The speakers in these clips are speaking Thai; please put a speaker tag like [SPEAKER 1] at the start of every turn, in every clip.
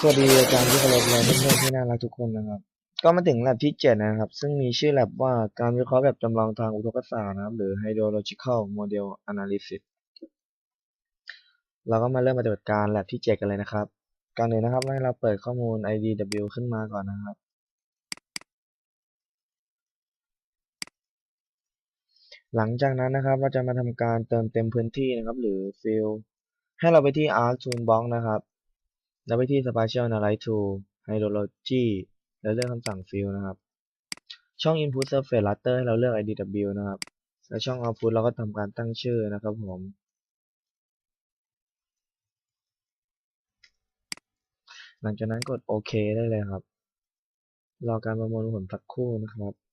[SPEAKER 1] สวัสดีอาจารย์ที่เคารพและเพื่อนๆที่น่ารักทุกคนนะครับ ก็มาถึงแลบที่7นะครับ ซึ่งมีชื่อแลบว่าการวิเคราะห์แบบจำลองทางอุทกศาสตร์นะครับ หรือ hydrological model analysis เราก็มาเริ่มปฏิบัติการแลบที่7กันเลยนะครับก่อนอื่นนะครับให้เราเปิดข้อมูล IDW ขึ้นมาก่อนนะครับ หลังจากนั้นนะครับเราจะมาทำการเติมเต็มพื้นที่นะครับ หรือ fill ให้เราไปที่ Arc Toolbox นะครับ แล้วไปที่ Spatial Analyze Tool Hydrology แล้วเลือกคำสั่ง Fill นะครับ ช่อง Input Surface Raster ให้เราเลือก IDW นะครับ และช่อง Output เราก็ทำการตั้งชื่อนะครับผม หลังจากนั้นกดโอเคได้เลยครับ รอการประมวลผลสักครู่นะครับ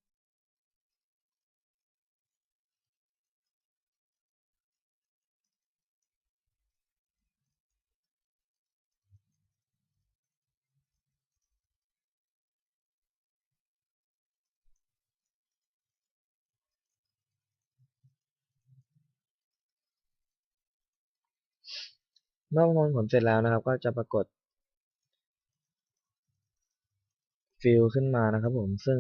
[SPEAKER 1] เมื่อประมวลผลเสร็จแล้วนะครับ ก็จะปรากฏฟิลขึ้นมานะครับ ผมซึ่ง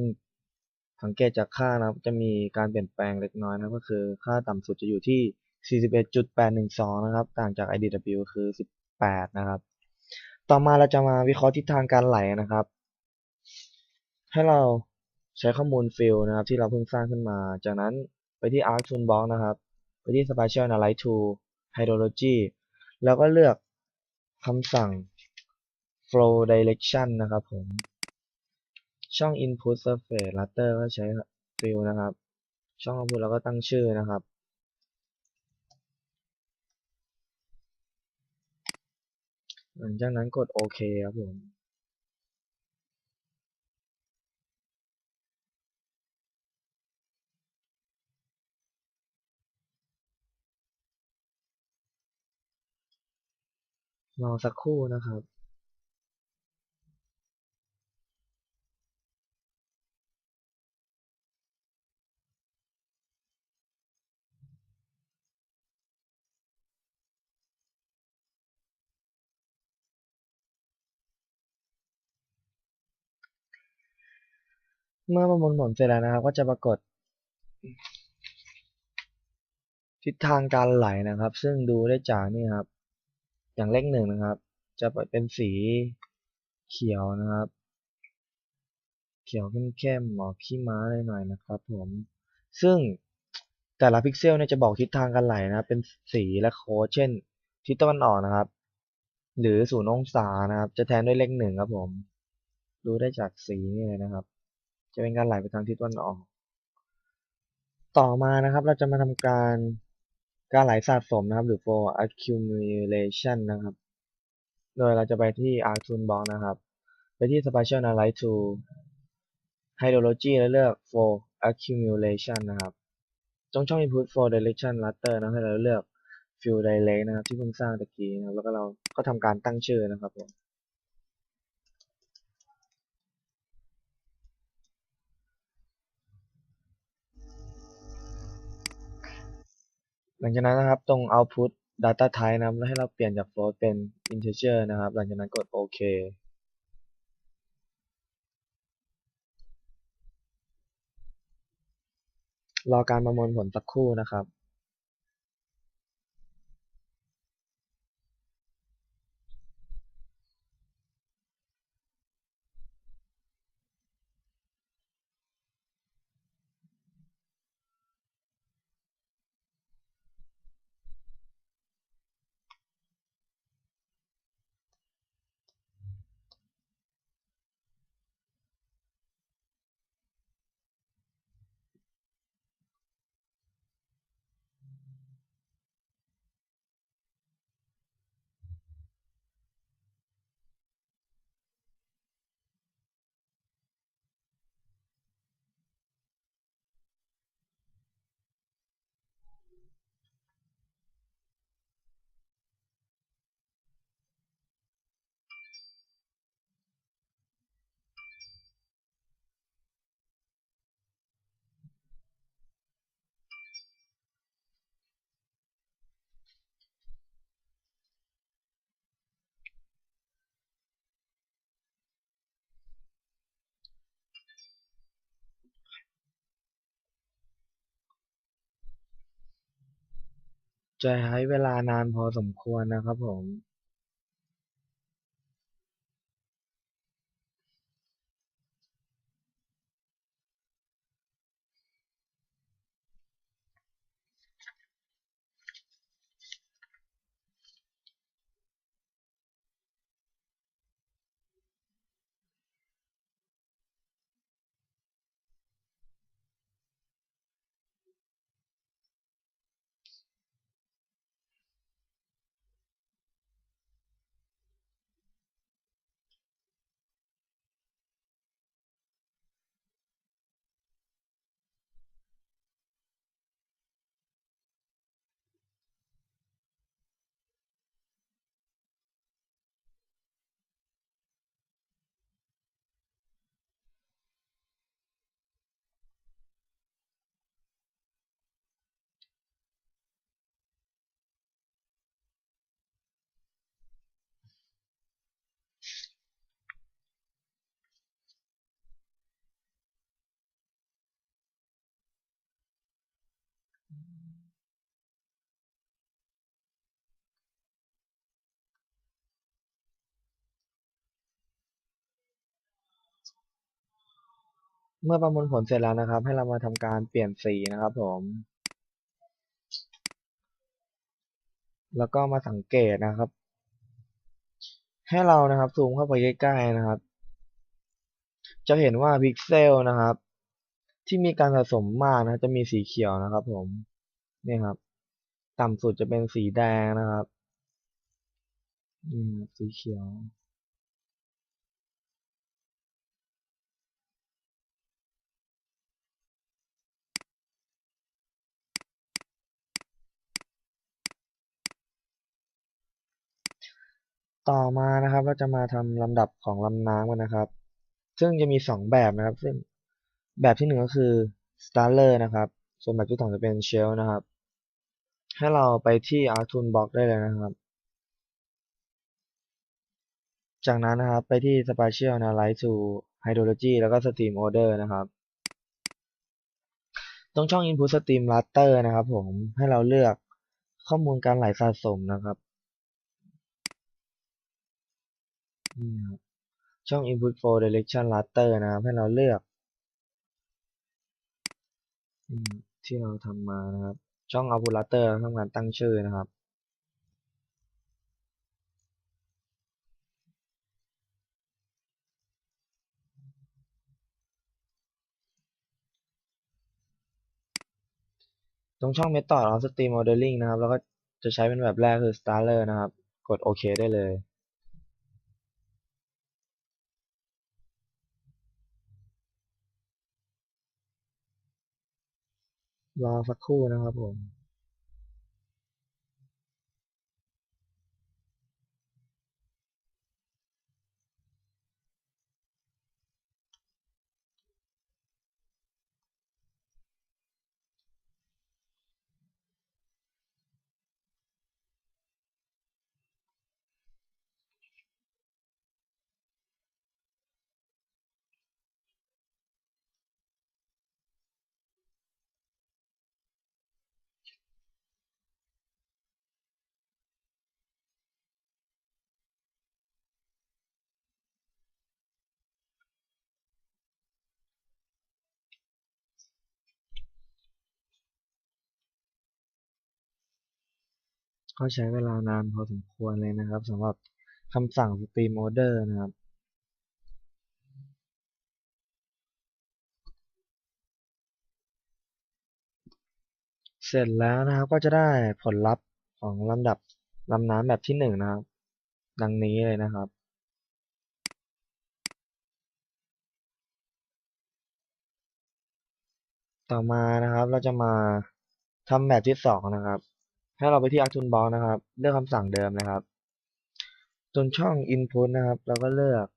[SPEAKER 1] สังเกตจากค่านะครับจะมีการเปลี่ยนแปลงเล็กน้อยนะก็คือค่าต่ำสุดจะอยู่ที่ 41.812 นะครับ ต่างจาก IDW คือ 18 นะครับ ต่อมาเราจะมาวิเคราะห์ทิศทางการไหลนะครับ ให้เราใช้ข้อมูลฟิลนะครับ ที่เราเพิ่งสร้างขึ้นมา จากนั้นไปที่ Arc Toolbox นะครับ ไปที่ Spatial Analyze Tool Hydrology แล้วก็เลือกคำสั่ง flow direction นะครับผม ช่อง input surface Router ก็ใช้ fill นะครับ ช่อง output เราก็ตั้งชื่อนะครับ หลังจากนั้นกดโอเคครับผม รอสักครู่นะครับเมื่อประมวลผลเสร็จแล้วนะครับ ก็จะปรากฏ ทิศทางการไหลนะครับ ซึ่งดูได้จากนี่ครับ อย่างเลขหนึ่งนะครับ จะเป็นสีเขียวนะครับ เขียวเข้มๆหมอกขี้ม้าหน่อยๆนะครับ ผม ซึ่งแต่ละพิกเซลเนี่ยจะบอกทิศทางการไหลนะครับเป็นสีและโค้ดเช่นทิศตะวันออกนะครับ หรือศูนย์องศานะครับ จะแทนด้วยเลขหนึ่งครับผม ดูได้จากสีนี่เลยนะครับ จะเป็นการไหลไปทางทิศตะวันออก ต่อมานะครับ เราจะมาทำการ การไหลสะสมนะครับ หรือ for accumulation นะครับ โดยเราจะไปที่ Arc Toolbox นะครับ ไปที่ Spatial Analyze Tool Hydrology แล้วเลือก for accumulation นะครับตรงช่อง Input for direction raster นะให้เราเลือก fill direct นะครับ ที่เพิ่งสร้างตะกี้นะครับ แล้วก็เราก็ทำการตั้งชื่อนะครับผม หลังจากนั้นนะครับตรง output data type นะครับแล้วให้เราเปลี่ยนจาก float เป็น integer นะครับ หลังจากนั้นกดโอเครอการประมวลผลสักครู่นะครับ จะใช้เวลานานพอสมควรนะครับผม เมื่อประมวลผลเสร็จแล้วนะครับ ให้เรามาทำการเปลี่ยนสีนะครับผม แล้วก็มาสังเกตนะครับ ให้เรานะครับซูมเข้าไปใกล้ๆนะครับ จะเห็นว่าพิกเซลนะครับ ที่มีการสะสมมากนะจะมีสีเขียวนะครับ ผมนี่ครับ ต่ำสุดจะเป็นสีแดงนะครับนี่สีเขียว ต่อมานะครับเราจะมาทำลำดับของลำน้ำกันนะครับ ซึ่งจะมีสองแบบนะครับ ซึ่งแบบที่หนึ่งก็คือ Starler นะครับ ส่วนแบบที่สองจะเป็น Shell นะครับ ให้เราไปที่ Art Toolbox ได้เลยนะครับ จากนั้นนะครับไปที่ Spatial Analyze to Hydrology แล้วก็ Stream Order นะครับ ตรงช่อง Input Stream Raster นะครับผมให้เราเลือกข้อมูลการไหลสะสมนะครับ นี่ครับช่อง Input Flow Direction Raster นะครับ ให้เราเลือกที่เราทำมานะครับ ช่อง Output Raster ทำการตั้งชื่อนะครับตรงช่อง Method of Stream Modeling นะครับ แล้วก็จะใช้เป็นแบบแรกคือ Starler นะครับ กดโอเคได้เลย รอสักครู่นะครับผม ก็ใช้เวลานานพอสมควรเลยนะครับสำหรับคำสั่ง Stream Order นะครับเสร็จแล้วนะครับก็จะได้ผลลัพธ์ของลำดับลำน้ำแบบที่หนึ่งนะครับ ดังนี้เลยนะครับ ต่อมานะครับเราจะมาทำแบบที่สองนะครับ ให้เราไปที่ Action Box นะครับ เลือกคำสั่งเดิมนะครับ จนช่อง Input นะครับ เราก็เลือก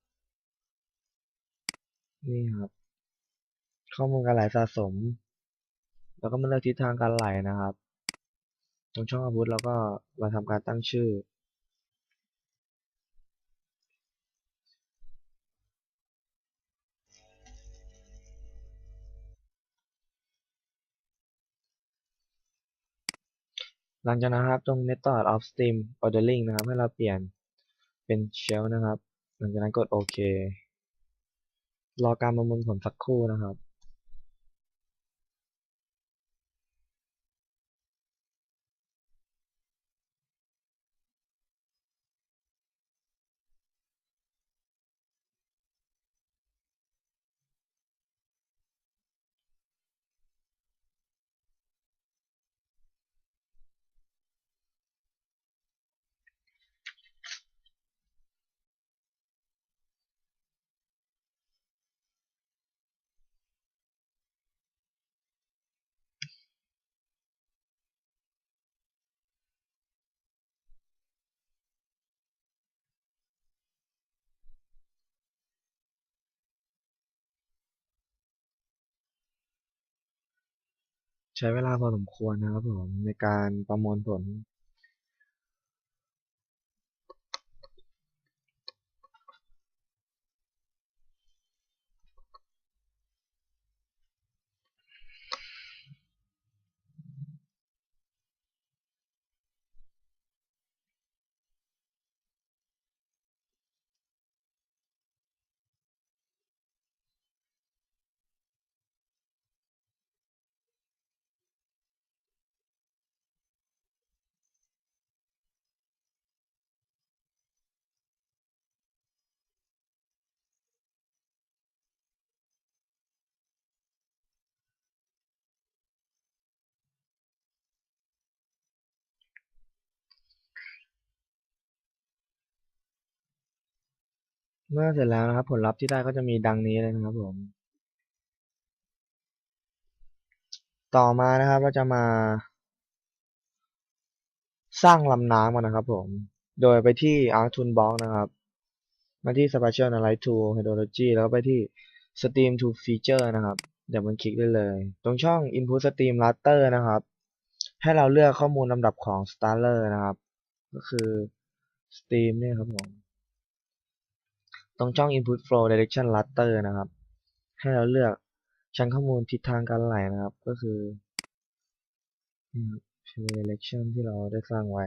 [SPEAKER 1] นี่ครับ ข้อมูลการไหลสะสม แล้วก็มาเลือกทิศทางการไหลนะครับ ตรงช่อง Output เราก็มาทำการตั้งชื่อ หลังจากนั้นครับตรง method of stream ordering นะครับ ให้เราเปลี่ยนเป็น shell นะครับ หลังจากนั้นกดโอเค รอการประมวลผลสักครู่นะครับ ใช้เวลาพอสมควรนะครับผมในการประมวลผล เมื่อเสร็จแล้วนะครับ ผลลัพธ์ที่ได้ก็จะมีดังนี้เลยนะครับผม ต่อมานะครับเราจะมา สร้างลำน้ำกันนะครับผม โดยไปที่ Arc Toolbox นะครับ มาที่ Spatial Analyze Tool Hydrology แล้วก็ไปที่ Stream to Feature นะครับ เดี๋ยวมันคลิกได้เลย ตรงช่อง Input Stream Raster นะครับ ให้เราเลือกข้อมูลลำดับของ Starter นะครับ ก็คือ Stream เนี่ยครับผม ตรงช่อง Input Flow Direction Raster นะครับ ให้เราเลือกชั้นข้อมูลทิศทางการไหลนะครับ ก็คือนี่ครับ Channel Direction ที่เราได้สร้างไว้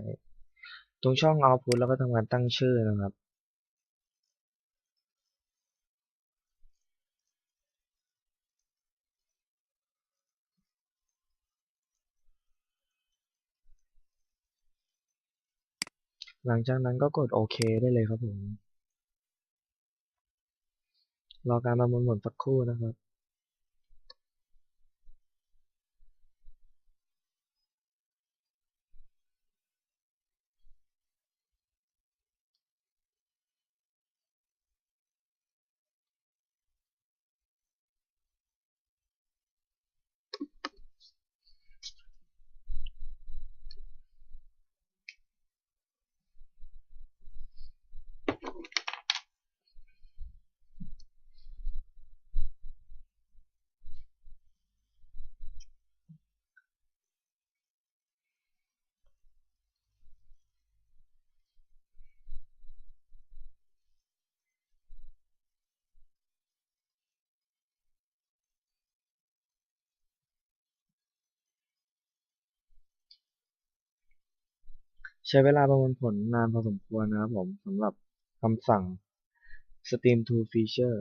[SPEAKER 1] ตรงช่อง Output แล้วก็ทำการตั้งชื่อนะครับหลังจากนั้นก็กดโอเคได้เลยครับผม รอการประมวลผลสักครู่นะครับ ใช้เวลาประมวลผลนานพอสมควรนะครับผมสำหรับคำสั่ง stream to feature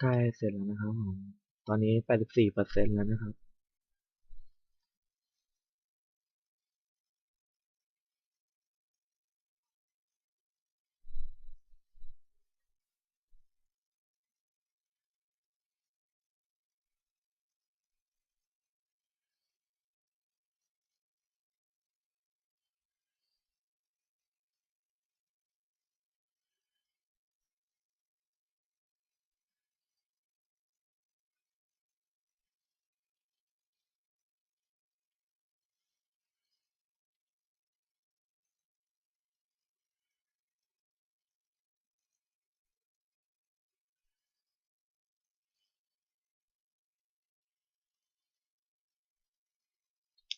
[SPEAKER 1] ใกล้เสร็จแล้วนะครับผม ตอนนี้ 84%แล้วนะครับ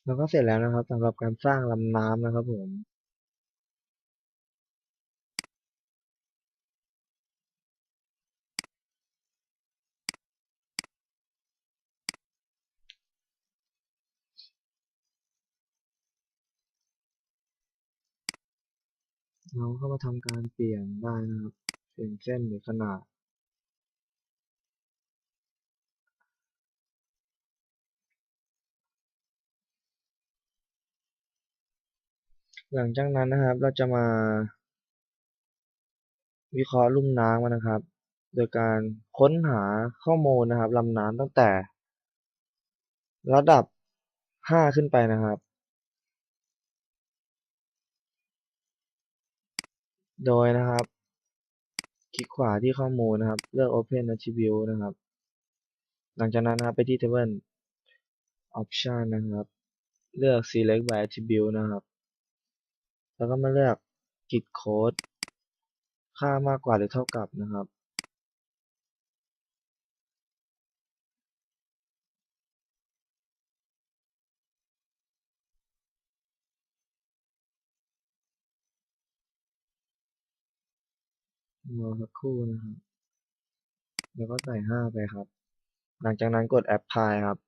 [SPEAKER 1] แล้วก็เสร็จแล้วนะครับสำหรับการสร้างลำน้ำนะครับผมเราก็มาทำการเปลี่ยนได้นะครับ เปลี่ยนเส้นหรือขนาด หลังจากนั้นนะครับเราจะมา วิเคราะห์ลุ่มน้ำกันนะครับ โดยการค้นหาข้อมูลนะครับลำน้ำตั้งแต่ ระดับ 5 ขึ้นไปนะครับ โดยนะครับ คลิกขวาที่ข้อมูลนะครับ เลือก Open Attribute นะครับ หลังจากนั้นนะครับไปที่ Table Option นะครับ เลือก Select by Attribute นะครับ แล้วก็มาเลือก Git Code ค่ามากกว่าหรือเท่ากับนะครับ รอสักครู่นะครับ แล้วก็ใส่ 5 ไปครับ หลังจากนั้นกด Apply ครับ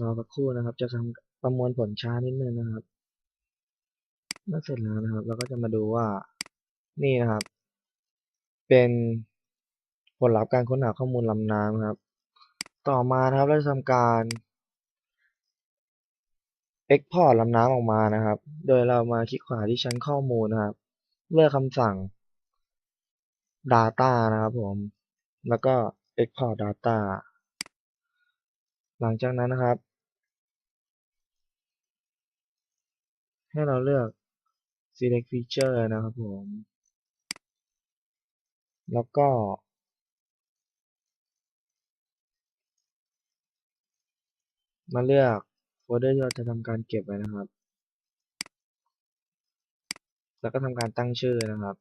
[SPEAKER 1] รอสักครู่นะครับ จะทำประมวลผลช้านิดนึงนะครับเมื่อเสร็จแล้วนะครับ เราก็จะมาดูว่านี่นะครับ เป็นผลลัพธ์การค้นหาข้อมูลลำน้ำครับ ต่อมานะครับเราจะทำการ Export ลำน้ำออกมานะครับ โดยเรามาคลิกขวาที่ชั้นข้อมูลนะครับ เลือกคำสั่ง Data นะครับผม แล้วก็ Export Data หลังจากนั้นนะครับ ให้เราเลือก Select Feature นะครับผม แล้วก็ มาเลือกโฟลเดอร์ที่เราจะทำการเก็บไว้นะครับ แล้วก็ทำการตั้งชื่อนะครับ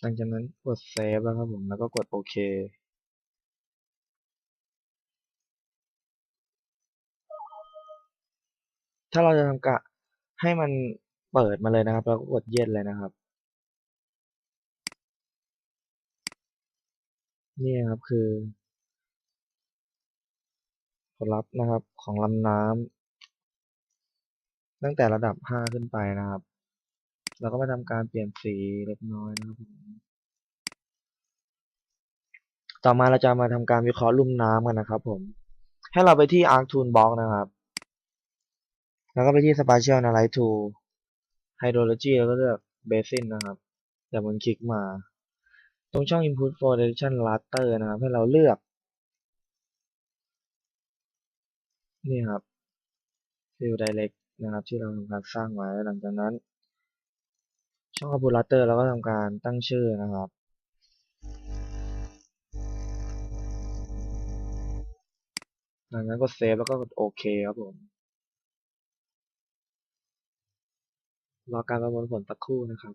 [SPEAKER 1] หลังจากนั้นกด Save แล้วครับผมแล้วก็กดโอเคถ้าเราจะทำกะให้มันเปิดมาเลยนะครับเราก็กด Yes เลยนะครับ นี่ครับคือผลลัพธ์นะครับของลำน้ำตั้งแต่ระดับ 5 ขึ้นไปนะครับ เราก็มาทำการเปลี่ยนสีเล็กน้อยนะครับผมต่อมาเราจะมาทำการวิเคราะห์ลุ่มน้ำกันนะครับ ผม ให้เราไปที่ Arc Toolbox นะครับ แล้วก็ไปที่ Spatial Analyze Tool Hydrology แล้วก็เลือก Basin นะครับอย่ามันคลิกมา ตรงช่อง Input for Direction Raster นะครับ ให้เราเลือก นี่ครับ Fill Direct นะครับ ที่เราทำการสร้างไว้หลังจากนั้น ช่อง Output Raster เราก็ทำการตั้งชื่อนะครับ หลังจากนั้นกดเซฟแล้วก็กดโอเคครับผม รอการประมวลผลสักครู่นะครับ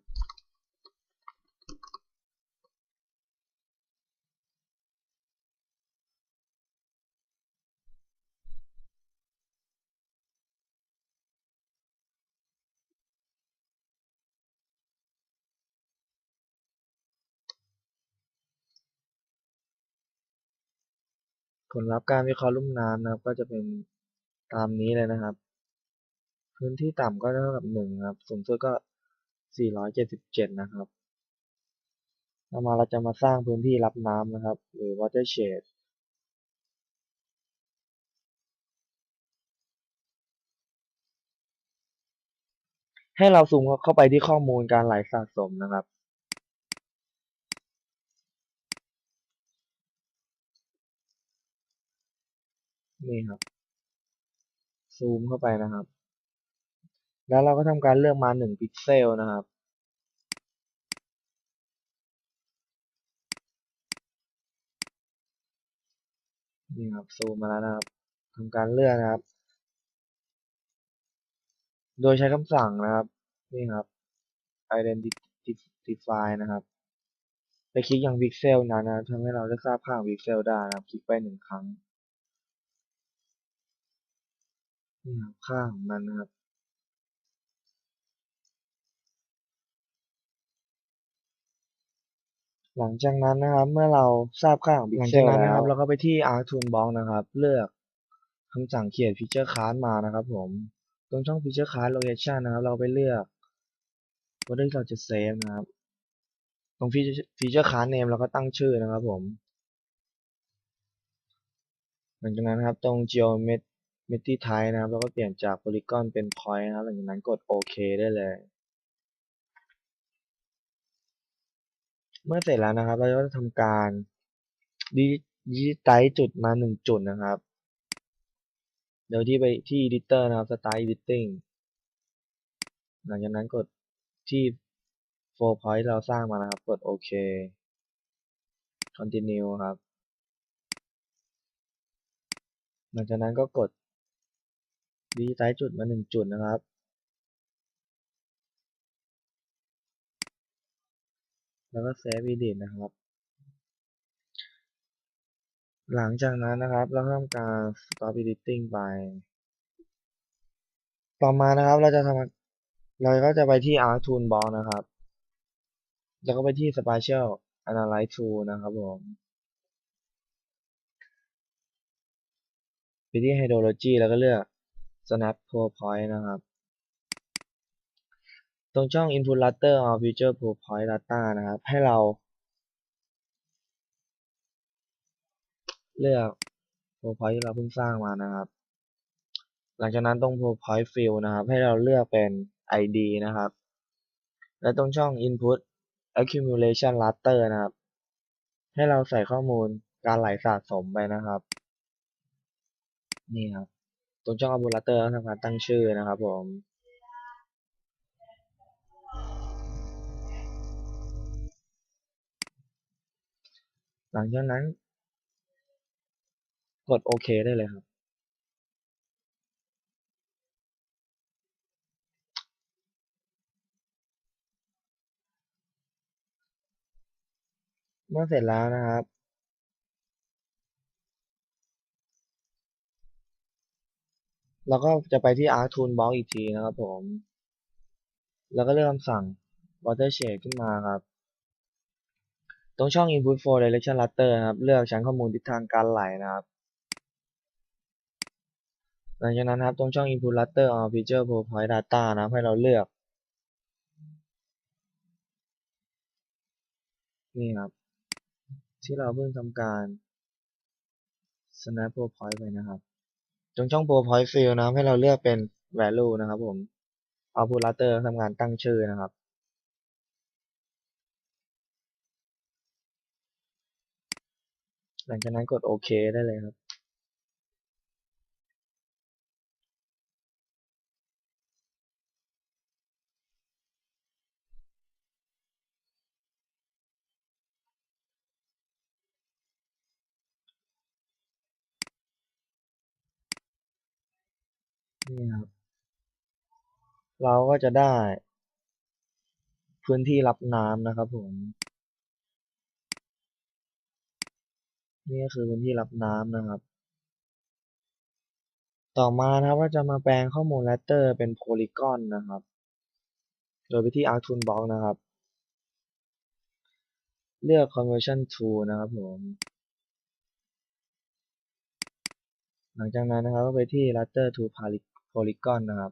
[SPEAKER 1] ผลลัพธ์การวิเคราะห์ลุ่มน้ำนะครับ ก็จะเป็นตามนี้เลยนะครับ พื้นที่ต่ำก็เท่ากับหนึ่งครับ สูงสุดก็477นะครับต่อมาเราจะมาสร้างพื้นที่รับน้ำนะครับ หรือ watershed ให้เราซูมเข้าไปที่ข้อมูลการไหลสะสมนะครับ นี่ครับ ซูมเข้าไปนะครับ แล้วเราก็ทำการเลือกมา1พิกเซลนะครับนี่ครับซูมมาแล้วนะครับทำการเลือกนะครับ โดยใช้คำสั่งนะครับ นี่ครับ identify นะครับไปคลิกอย่างพิกเซลนั้นนะทำให้เราได้ทราบค่าของพิกเซลได้นะครับ คลิกไปหนึ่งครั้ง นี่ครับค่าของมันนะครับหลังจากนั้นนะครับ เมื่อเราทราบค่าของพิกเซลแล้วนะครับ เราก็ไปที่ Arc Toolbox นะครับ เลือกคำสั่งเขียน Feature Card มานะครับ ผมตรงช่อง Feature Card Location นะครับ เราไปเลือกว่าที่เราจะเซฟนะครับ ตรง Feature Feature Card Name เราก็ตั้งชื่อนะครับ ผม หลังจากนั้นนะครับ ตรง Geometry Type นะครับเราก็เปลี่ยนจาก Polygon เป็น Point นะครับ หลังจากนั้นกดโอเคได้เลย เมื่อเสร็จแล้วนะครับ เราก็จะทำการดิจิไตจุดมาหนึ่งจุดนะครับ เดี๋ยวที่ไปที่ Editor นะครับ Start Editing หลังจากนั้นกดที่4 point เราสร้างมานะครับ กดโอเค Continue ครับ หลังจากนั้นก็กด ดิจิไตจุดมาหนึ่งจุดนะครับ แล้วก็ Save Edit นะครับ หลังจากนั้นนะครับ เราทำการ Stop Editing ไป ต่อมานะครับเราจะทำเราก็จะไปที่ Arc Toolbox นะครับ แล้วก็ไปที่ Spatial Analyze Tool นะครับผมไปที่ Hydrology แล้วก็เลือก Snap Pole Point นะครับ ตรงช่อง Input Raster of Future Pole Point Data นะครับ ให้เรา เลือก Pole Point ที่เราเพิ่งสร้างมานะครับ หลังจากนั้นตรง Pole Point Field นะครับ ให้เราเลือกเป็น ID นะครับ และตรงช่อง Input Accumulation Raster นะครับ ให้เราใส่ข้อมูลการไหลสะสมไปนะครับ นี่ครับ ตรงช่อง Input Raster ทำการตั้งชื่อนะครับผมหลังจากนั้น กดโอเคได้เลยครับ เมื่อเสร็จแล้วนะครับ เราก็จะไปที่ Arc Toolbox อีกทีนะครับผม แล้วก็เลือกคำสั่ง Watershed ขึ้นมาครับ ตรงช่อง Input Flow Direction Raster นะครับ เลือกชั้นข้อมูลทิศทางการไหลนะครับ หลังจากนั้นครับ ตรงช่อง Input Raster of Feature Pro Point Data นะครับให้เราเลือก นี่ครับ ที่เราเพิ่งทำการ snap Pro Point ไปนะครับ งช่อง pole point field นะครับ ให้เราเลือกเป็น value นะครับผม output router ทำงานตั้งชื่อนะครับหลังจากนั้นกดโอเคได้เลยครับ นี่ครับ เราก็จะได้ พื้นที่รับน้ำนะครับผมนี่ก็คือพื้นที่รับน้ำนะครับ ต่อมานะครับเราจะมาแปลงข้อมูล raster เป็นโพลีกอนนะครับ โดยไปที่ Arc Toolbox นะครับ เลือก conversion tool นะครับผม หลังจากนั้นนะครับก็ไปที่ raster to โพลีกอนนะครับ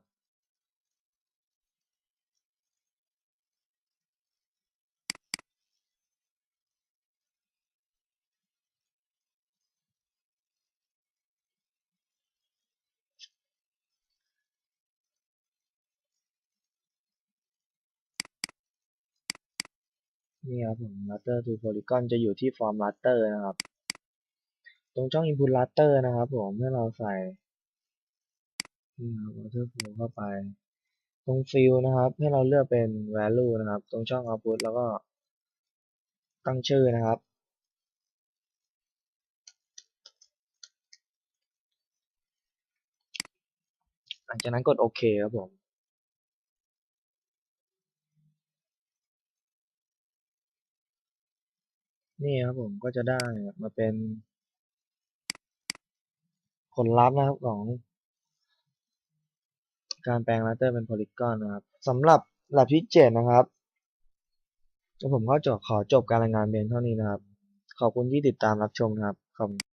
[SPEAKER 1] นี่ครับผม raster to polygon จะอยู่ที่ฟอร์มรัตเตอร์นะครับ ตรงช่องอินพุตรัตเตอร์นะครับผม เมื่อเราใส่ นี่ครับ water flow เข้าไป ตรง fill นะครับ ให้เราเลือกเป็น value นะครับ ตรงช่อง output แล้วก็ ตั้งชื่อนะครับ หลังจากนั้นกดโอเคครับผมนี่ครับผมก็จะได้มาเป็นผลลัพธ์นะครับของ การแปลงรัตเตอร์เป็นโพลิกอนนะครับสำหรับหลักที่เจ็ดนะครับผมก็จบขอจบการรายงานเพียงเท่านี้นะครับ ขอบคุณที่ติดตามรับชมนะครับขอบ